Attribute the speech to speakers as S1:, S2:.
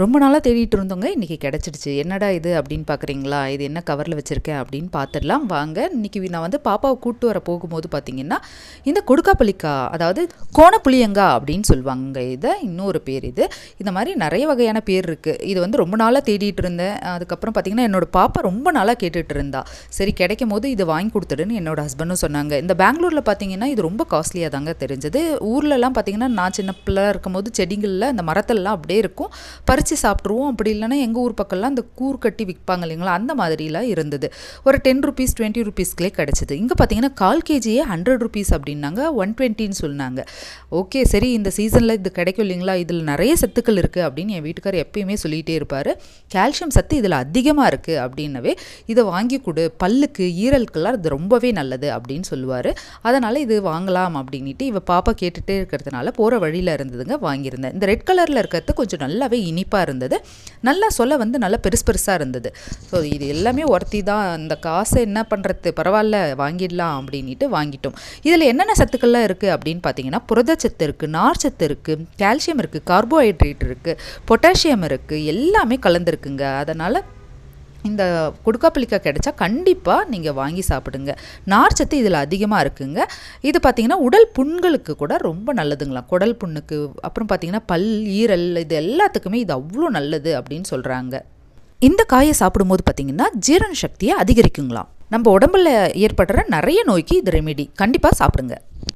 S1: ரொம்ப நாளாக தேடிட்டு இருந்தோங்க இன்றைக்கி கிடச்சிடுச்சு. என்னடா இது அப்படின்னு பார்க்குறீங்களா இது என்ன கவரில் வச்சுருக்கேன் அப்படின்னு பார்த்துடலாம் வாங்க இன்றைக்கி நான் வந்து பாப்பாவை கூட்டு வர போகும்போது பார்த்தீங்கன்னா இந்த கொடுக்காப்பள்ளிக்கா அதாவது கோணப்புளியங்கா அப்படின்னு சொல்லுவாங்க இதை. இன்னொரு பேர் இது. இந்த மாதிரி நிறைய வகையான பேர் இருக்குது இது வந்து ரொம்ப நாளாக தேடிட்டு இருந்தேன். அதுக்கப்புறம் பார்த்தீங்கன்னா என்னோட பாப்பா ரொம்ப நாளாக கேட்டுட்டு இருந்தா. சரி கிடைக்கும் போது இது வாங்கி கொடுத்துடுன்னு என்னோட ஹஸ்பண்டும் சொன்னாங்க. இந்த பெங்களூரில் பார்த்தீங்கன்னா இது ரொம்ப காஸ்ட்லியாக தாங்க தெரிஞ்சது. ஊர்லலாம் பார்த்தீங்கன்னா நான் சின்ன பிள்ளை இருக்கும்போது செடிகளில் அந்த மரத்தெல்லாம் அப்படியே இருக்கும். பறிச்சு பறித்து சாப்பிட்ருவோம் அப்படி இல்லைன்னா எங்கள் ஊர் பக்கம்லாம் அந்த கூர் கட்டி விற்பாங்க இல்லைங்களா? அந்த மாதிரிலாம் இருந்தது. ஒரு டென் ருபீஸ் டுவெண்ட்டி ருபீஸ்க்குள்ளே கிடச்சிது. இங்கே பார்த்தீங்கன்னா கால் கேஜியே ஹண்ட்ரட் ருபீஸ் அப்படின்னாங்க. ஒன் டுவெண்ட்டின்னு சொன்னாங்க. ஓகே சரி இந்த சீசனில் இது கிடைக்கும் இல்லைங்களா? இதில் நிறைய சத்துக்கள் இருக்குது அப்படின்னு என் வீட்டுக்கார் எப்பயுமே சொல்லிகிட்டே இருப்பார். கால்சியம் சத்து இதில் அதிகமாக இருக்குது அப்படின்னவே இதை வாங்கி கொடு. பல்லுக்கு ஈரலுக்கெல்லாம் இது ரொம்பவே நல்லது அப்படின்னு சொல்லுவார். அதனால் இது வாங்கலாம் அப்படின்ட்டு இவ பாப்பா கேட்டுகிட்டே இருக்கிறதுனால போகிற வழியில் இருந்ததுங்க வாங்கியிருந்தேன். இந்த ரெட் கலரில் இருக்கிறது கொஞ்சம் நல்லாவே இனிப்பாக இருந்தது. நல்லா சொல்ல வந்து நல்லா பெருசு பெருசாக இருந்தது. ஸோ இது எல்லாமே ஒருத்தி தான். இந்த காசை என்ன பண்ணுறது பரவாயில்ல வாங்கிடலாம் அப்படின்ட்டு வாங்கிட்டோம். இதில் என்னென்ன சத்துக்கள்லாம் இருக்குது அப்படின்னு பார்த்தீங்கன்னா புரதச்சத்து இருக்குது நார்ச்சத்து இருக்குது கால்சியம் இருக்குது கார்போஹைட்ரேட் இருக்குது பொட்டாசியம் இருக்குது எல்லாமே கலந்துருக்குங்க அதனால் இந்த கொடுக்காப்புளிக்காய் கிடைச்சா கண்டிப்பாக நீங்கள் வாங்கி சாப்பிடுங்க. நார்ச்சத்து இதில் அதிகமாக இருக்குங்க. இது பார்த்திங்கன்னா உடல் புண்களுக்கு கூட ரொம்ப நல்லதுங்களாம் குடல் புண்ணுக்கு அப்புறம் பார்த்திங்கன்னா பல் ஈரல் இது எல்லாத்துக்குமே இது அவ்வளோ நல்லது அப்படின்னு சொல்கிறாங்க இந்த காயை சாப்பிடும்போது பார்த்திங்கன்னா ஜீரண சக்தியை அதிகரிக்குங்களாம். நம்ம உடம்புல ஏற்படுற நிறைய நோய்க்கு இது ரெமெடி கண்டிப்பாக சாப்பிடுங்க.